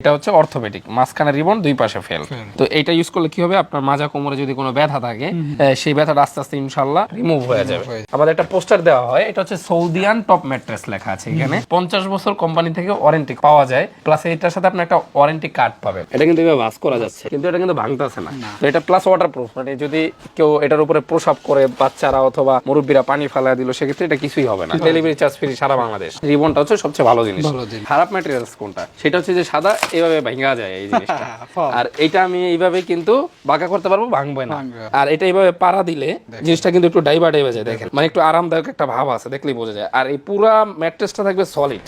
এটা হচ্ছে অর্থোপেডিক মাঝখানে রিবন দুই পাশে ফেল। তো এটা ইউজ করলে কি হবে? আপনার মাজা কোমরে যদি কোনো ব্যথা থাকে সেই ব্যথাটা আস্তে আস্তে ইনশাল্লাহ রিমুভ হয়ে যাবে। আমাদের একটা পোস্টার দেওয়া হয় এটা হচ্ছে সৌদিয়ান টপ ম্যাট্রেস লেখা আছে এখানে। পঞ্চাশ বছর কোম্পানি থেকে ওয়ারেন্টি পাওয়া যায় প্লাস এটার সাথে আপনি একটা ওয়ারেন্টি কার্ড পাবেন। এটা কিন্তু এভাবে ভাস করা যাচ্ছে কিন্তু এটা কিন্তু ভাঙতেছে না। তো এটা প্লাস ওয়াটার প্রুফ মানে যদি কেউ এটার উপরে প্রসাব করে বাচ্চারা অথবা মুরব্বীরা পানি ফেলা দিল সেক্ষেত্রে এটা কিছুই হবে না। ডেলিভারি চার্জ ফ্রি সারা বাংলাদেশ। রিবনটা হচ্ছে সবচেয়ে ভালো জিনিস। ভালো জিনিস। খারাপ ম্যাটেরিয়ালস কোনটা? সেটা হচ্ছে যে সাদা এভাবে ভাঙা যায় এই জিনিসটা। আর এটা আমি এইভাবে কিন্তু বাঁকা করতে পারব ভাঙবে না। ভাঙবে। না। আর এটা এইভাবে পাড়া দিলে জিনিসটা কিন্তু একটু ডাইবা ডাইবা যায় দেখেন। মানে একটু আরামদায়ক একটা ভাব আছে দেখলেই বোঝা যায়। আর এই পুরা ম্যাট্রেসটা থাকবে সলিড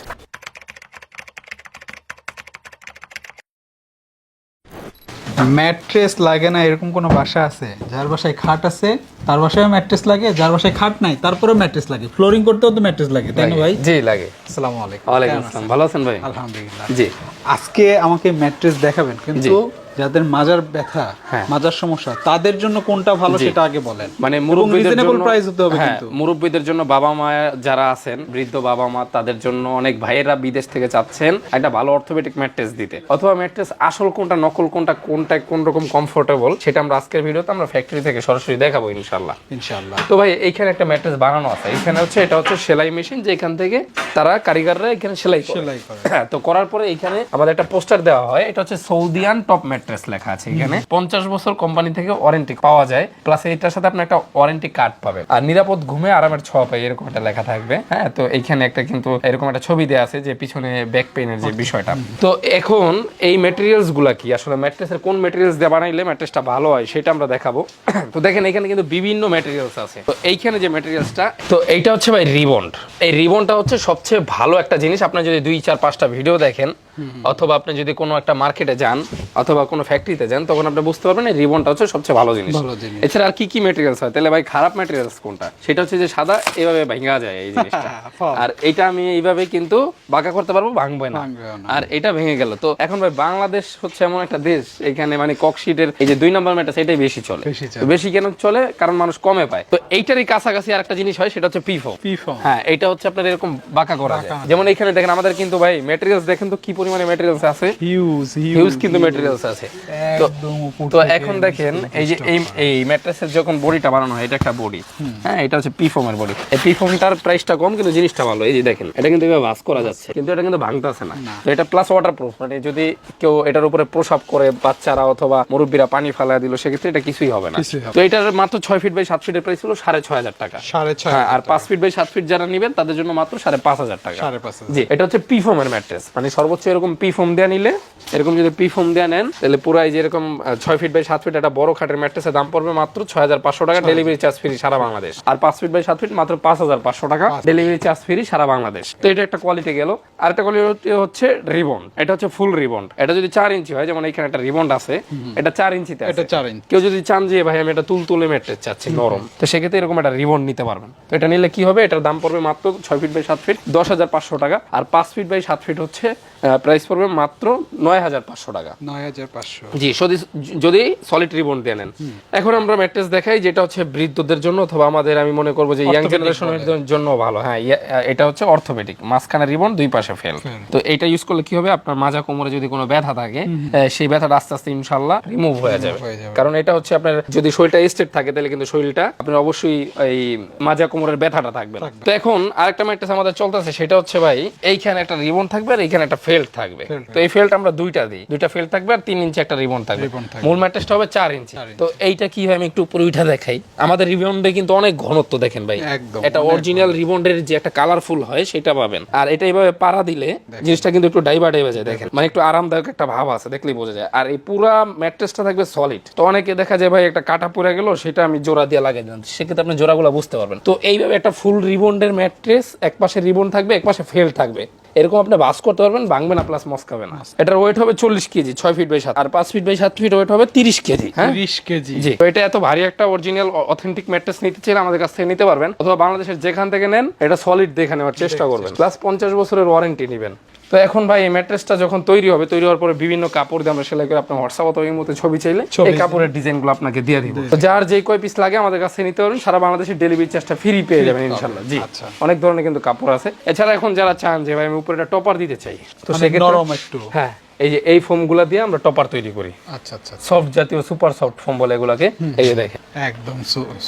ম্যাট্রেস লাগে না এরকম কোনো বাসা আছে? যার বাসায় খাট আছে তার বাসায় ম্যাট্রেস লাগে যার বাসায় খাট নাই তারপরে ম্যাট্রেস লাগে। ফ্লোরিং করতেও তো ম্যাট্রেস লাগে তাই না ভাই? জি লাগে। আসসালামু আলাইকুম। ওয়ালাইকুম আসসালাম। ভালো আছেন ভাই? আলহামদুলিল্লাহ। জি। আজকে আমাকে ম্যাট্রেস দেখাবেন কিন্তু যাদের মাজার ব্যথা হ্যাঁ। মাজার সমস্যা তাদের জন্য কোনটা ভালো সেটা আগে বলেন। মানে মুরব্বীদের জন্য প্রাইস হতে হবে হ্যাঁ কিন্তু। মুরব্বীদের জন্য বাবা মা যারা আছেন বৃদ্ধ বাবা মা তাদের জন্য অনেক ভাইয়েরা বিদেশ থেকে চাচ্ছেন একটা ভালো অর্থোপেডিক ম্যাট্রেস দিতে। অথবা ম্যাট্রেস আসল কোনটা নকল কোনটা কোনটা কোন রকম কমফোর্টেবল সেটা আমরা আজকের ভিডিওতে আমরা ফ্যাক্টরি থেকে সরাসরি দেখাবো ইনশাল্লাহ ইনশাআল্লাহ। তো ভাই এইখানে একটা ম্যাট্রেস বানানো আছে। এখানে হচ্ছে এটা হচ্ছে সেলাই মেশিন যেখান থেকে তারা কারিগররা এখানে সেলাই করে। সেলাই করে। হ্যাঁ তো করার পরে এখানে আমাদের একটা পোস্টার দেওয়া হয়। এটা হচ্ছে সৌদিয়ান টপ ম্যাট্রেস লেখা আছে এখানে। পঞ্চাশ বছর কোম্পানি থেকে ওয়ারেন্টি পাওয়া যায় প্লাস এটার সাথে আপনি একটা ওয়ারেন্টি কার্ড পাবেন। আর নিরাপদ ঘুমে আরামের ছোঁয়া পাই এরকম একটা লেখা থাকবে হ্যাঁ? তো এইখানে একটা কিন্তু এরকম একটা ছবি দেওয়া আছে যে পিছনে ব্যাক পেইনের যে বিষয়টা। তো এখন এই ম্যাটেরিয়ালসগুলা কি? আসলে ম্যাট্রেসের কোন ম্যাটেরিয়ালস দিয়ে বানাইলে ম্যাট্রেসটা ভালো হয় সেটা আমরা দেখাবো। তো দেখেন এখানে কিন্তু বিভিন্ন ম্যাটেরিয়ালস আছে। তো এইখানে যে ম্যাটেরিয়ালসটা তো এইটা হচ্ছে ভাই রিবন্ড এই রিবনটা হচ্ছে সবচেয়ে ভালো একটা জিনিস। আপনি যদি দুই চার পাঁচটা ভিডিও দেখেন অথবা আপনি যদি কোনো একটা মার্কেটে যান অথবা কোনো ফ্যাক্টরিতে যান তখন আপনি বুঝতে পারবেন এই রিবনটা হচ্ছে সবচেয়ে ভালো জিনিস। ভালো জিনিস। এছাড়া আর কি কি ম্যাটেরিয়ালস হয়? তাহলে ভাই খারাপ ম্যাটেরিয়ালস কোনটা? সেটা হচ্ছে যে সাদা এভাবে ভাঙা যায় এই জিনিসটা। আর এটা আমি এইভাবে কিন্তু বাঁকা করতে পারব ভাঙবে না। আর এটা ভেঙে গেল। তো এখন ভাই বাংলাদেশ হচ্ছে এমন একটা দেশ এখানে মানে ককশিটের এই যে দুই নম্বর ম্যাটার সেটাই বেশি চলে। বেশি কেন চলে? কারণ মানুষ কমে পায়। তো এইটারই কাছাকাছি আর একটা জিনিস হয় সেটা হচ্ছে পিফো পিফো হ্যাঁ এটা হচ্ছে আপনার এরকম বাঁকা করা যায়। যেমন এখানে দেখেন আমাদের কিন্তু ভাই ম্যাটেরিয়ালস দেখেন তো কি পরিমাণে ম্যাটেরিয়ালস আছে? হিউজ হিউজ কিন্তু ম্যাটেরিয়ালস আছে। উপর তো এখন দেখেন এই যে এই এই ম্যাট্রেসের যখন বডিটা বানানো হয় এটা একটা বডি। হ্যাঁ এটা হচ্ছে পিফোমের বডি। এই পিফোমটার প্রাইসটা কম কিন্তু জিনিসটা ভালো। এই যে দেখেন এটা কিন্তু এভাবে ভাস করা যাচ্ছে। কিন্তু এটা কিন্তু ভাঙতেছে না। তো এটা প্লাস ওয়াটার প্রুফ মানে যদি কেউ এটার উপরে প্রসাব করে বাচ্চারা অথবা মুরব্বীরা পানি ফেলা দিল সেক্ষেত্রে এটা কিছুই হবে না। তো এটার মাত্র ছয় ফিট বাই সাত ফিটের প্রাইস ছিল সাড়ে ছয় হাজার টাকা। সাড়ে ছয় হ্যাঁ আর পাঁচ ফিট বাই সাত ফিট যারা নেবেন তাদের জন্য মাত্র সাড়ে পাঁচ হাজার টাকা। সাড়ে পাঁচ হাজার। জি এটা হচ্ছে পি ফোমের ম্যাট্রেস মানে সর্বোচ্চ এরকম পি ফোম দেওয়া নিলে এরকম যদি পি ফোম দেওয়া নেন তাহলে পুরো এই যে ছয় ফিট বাই সাত ফিট একটা বড় খাটের ম্যাট্রেসের দাম পড়বে মাত্র ছয় হাজার পাঁচশো টাকা। ডেলিভারি চার্জ ফ্রি সারা বাংলাদেশ। আর পাঁচ ফিট বাই সাত ফিট মাত্র পাঁচ হাজার পাঁচশো টাকা। ডেলিভারি চার্জ ফ্রি সারা বাংলাদেশ। তো এটা একটা কোয়ালিটি গেল। আর একটা কোয়ালিটি হচ্ছে রিবন এটা হচ্ছে ফুল রিবন এটা যদি চার ইঞ্চি হয় যেমন এখানে একটা রিবন আছে এটা চার ইঞ্চিতে এটা চার ইঞ্চ। কেউ যদি চান যে ভাই আমি এটা তুল তুলে ম্যাট্রেস চাচ্ছি নরম তো সেক্ষেত্রে এরকম একটা রিবন নিতে পারবেন। তো এটা নিলে কি হবে? এটার দাম পড়বে মাত্র ছয় ফিট বাই সাত ফিট দশ হাজার পাঁচশো টাকা। আর পাঁচ ফিট বাই সাত ফিট হচ্ছে প্রাইস পড়বে মাত্র নয় হাজার পাঁচশো টাকা। নয় হাজার পাঁচশো জি যদি যদি সলিড রিবন দিয়ে নেন। এখন আমরা ম্যাট্রেস দেখাই যেটা হচ্ছে বৃদ্ধদের জন্য অথবা আমাদের আমি মনে করব যে ইয়াং জেনারেশনের জন্য ভালো। হ্যাঁ এটা হচ্ছে অর্থোপেডিক মাঝখানে রিবন দুই পাশে ফেল তো এটা ইউজ করলে কি হবে? আপনার মাজা কোমরে যদি কোনো ব্যথা থাকে সেই ব্যথাটা আস্তে আস্তে ইনশাল্লাহ রিমুভ হয়ে যাবে। কারণ এটা হচ্ছে আপনার যদি শরীরটা স্টেট থাকে তাহলে কিন্তু শরীরটা আপনার অবশ্যই এই মাজা কোমরের ব্যথাটা থাকবে তো এখন আরেকটা ম্যাট্রেস আমাদের চলতেছে সেটা হচ্ছে ভাই এইখানে একটা রিবন থাকবে আর এইখানে একটা ফেল্ট থাকবে। তো এই ফেল্ট আমরা দুইটা দিই। দুইটা ফেল্ট থাকবে আর তিন ইঞ্চি একটা রিবন থাকবে। মূল ম্যাট্রেসটা হবে চার ইঞ্চি। তো এইটা কি হয় আমি একটু উপরে উঠা দেখাই। আমাদের রিবন্ডে কিন্তু অনেক ঘনত্ব দেখেন ভাই। এটা অরিজিনাল রিবন্ডের যে একটা কালারফুল হয় সেটা পাবেন। আর এটা এইভাবে পাড়া দিলে জিনিসটা কিন্তু একটু ডাইবা ডাইবা যায় দেখেন। মানে একটু আরামদায়ক একটা ভাব আছে দেখলেই বোঝা যায়। আর এই পুরা ম্যাট্রেসটা থাকবে সলিড তো অনেকে দেখা যায় ভাই একটা কাটা পড়ে গেল সেটা আমি জোড়া দিয়ে লাগাই দিলাম। সেক্ষেত্রে আপনি জোড়াগুলো বুঝতে পারবেন। তো এইভাবে একটা ফুল রিবন্ডের ম্যাট্রেস এক পাশে রিবন থাকবে এক পাশে ফেল থাকবে। এরকম আপনি বাস করতে পারবেন ভাঙবে না প্লাস মস্কাবে না। এটার ওয়েট হবে চল্লিশ কেজি ছয় ফিট বাই সাত। আর পাঁচ ফিট বাই সাত ফিট ওয়েট হবে তিরিশ কেজি হ্যাঁ? তিরিশ কেজি। জি। তো এটা এত ভারী একটা অরিজিনাল অথেন্টিক ম্যাট্রেস নিতে চাইলে আমাদের কাছ থেকে নিতে পারবেন। অথবা বাংলাদেশের যেখান থেকে নেন এটা সলিড দেখে নেওয়ার চেষ্টা করবেন। প্লাস পঞ্চাশ বছরের ওয়ারেন্টি নেবেন। তো এখন ভাই এই ম্যাট্রেসটা যখন তৈরি হবে তৈরি হওয়ার পরে বিভিন্ন কাপড় দিয়ে আমরা সেলাই করে আপনার হোয়াটসঅ্যাপ অথবা এই মতো ছবি চাইলে এই কাপড়ের ডিজাইনগুলো আপনাকে দিয়ে দিব। তো যার যে কয় পিস লাগে আমাদের কাছে নিতে পারবেন সারা বাংলাদেশের ডেলিভারি চার্জটা ফ্রি পেয়ে যাবেন ইনশাল্লাহ জি। আচ্ছা। অনেক ধরনের কিন্তু কাপড় আছে। এছাড়া এখন যারা চান যে ভাই আমি উপরে একটা টপার দিতে চাই। তো সেক্ষেত্রে নরম একটু। হ্যাঁ। এই যে এই ফোমগুলো দিয়ে আমরা টপার তৈরি করি। আচ্ছা আচ্ছা সফট জাতীয় সুপার সফট ফোম বলে এগুলাকে। এই যে দেখেন। একদম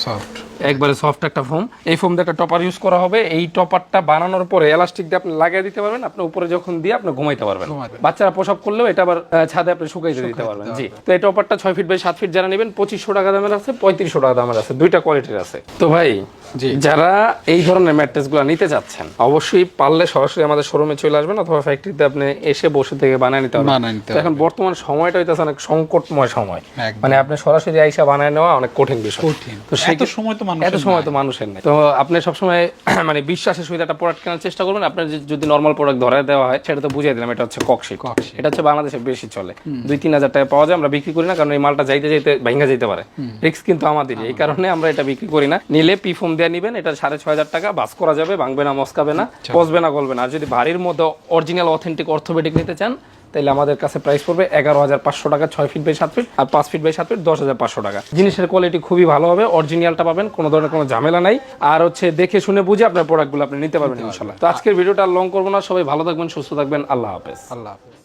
সফট একবারে সফট একটা ফোম এই ফোম দিয়ে একটা টপার ইউজ করা হবে। এই টপারটা বানানোর পরে এলাস্টিক দিয়ে আপনি লাগিয়ে দিতে পারবেন। আপনি উপরে যখন দিয়ে আপনি ঘুমাইতে পারবেন। বাচ্চারা প্রসব করলেও এটা আবার ছাদে আপনি শুকাইতে দিতে পারবেন। জি। তো এই টপারটা ছয় ফিট বাই সাত ফিট যারা নেবেন পঁচিশশো টাকা দামের আছে পঁয়ত্রিশশো টাকা দামের আছে। দুইটা কোয়ালিটির আছে। তো ভাই জি। যারা এই ধরনের ম্যাট্রেসগুলো নিতে চাচ্ছেন অবশ্যই পারলে সরাসরি আমাদের শোরুমে চলে আসবেন অথবা ফ্যাক্টরিতে আপনি এসে বসে থেকে বানিয়ে নিতে এখন বর্তমান সময়টা হইতেছে অনেক সংকটময় সময়। মানে আপনি সরাসরি আইসা বানায় নেওয়া অনেক কঠিন বিষয়। তো সেই সময় তো মানুষ এত সময় তো মানুষের নেই। তো আপনি সবসময় মানে বিশ্বাসের সহিত একটা প্রোডাক্ট কেনার চেষ্টা করবেন। আপনার যদি নর্মাল প্রোডাক্ট ধরে দেওয়া হয় সেটা তো বুঝিয়ে দিলাম এটা হচ্ছে ককশিট। এটা হচ্ছে বাংলাদেশে বেশি চলে। দুই তিন হাজার টাকা পাওয়া যায় আমরা বিক্রি করি না কারণ এই মালটা যাইতে যাইতে ভাঙ্গা যেতে পারে। রিক্স কিন্তু আমাদেরই। এই কারণে আমরা এটা বিক্রি করি না। নিলে পি ফোম দিয়ে নিবেন এটা সাড়ে ছয় হাজার টাকা বাস করা যাবে ভাঙবে না মস্কাবে না পচবে না গলবে না। আর যদি বাড়ির মধ্যে অরিজিনাল অথেন্টিক অর্থোপেডিক নিতে চান তাহলে আমাদের কাছে প্রাইস পড়বে এগারো হাজার পাঁচশো টাকা ছয় ফিট বাই সাত ফিট আর পাঁচ ফিট বাই সাত ফিট দশ হাজার পাঁচশো টাকা। জিনিসের কোয়ালিটি খুবই ভালো হবে অরিজিনালটা পাবেন কোনো ধরনের কোনো ঝামেলা নাই। আর হচ্ছে দেখে শুনে বুঝে আপনার প্রোডাক্টগুলো আপনি নিতে পারবেন ইনশাল্লাহ। তো আজকের ভিডিওটা লং করব না সবাই ভালো থাকবেন সুস্থ থাকবেন আল্লাহ হাফেজ। আল্লাহ হাফেজ।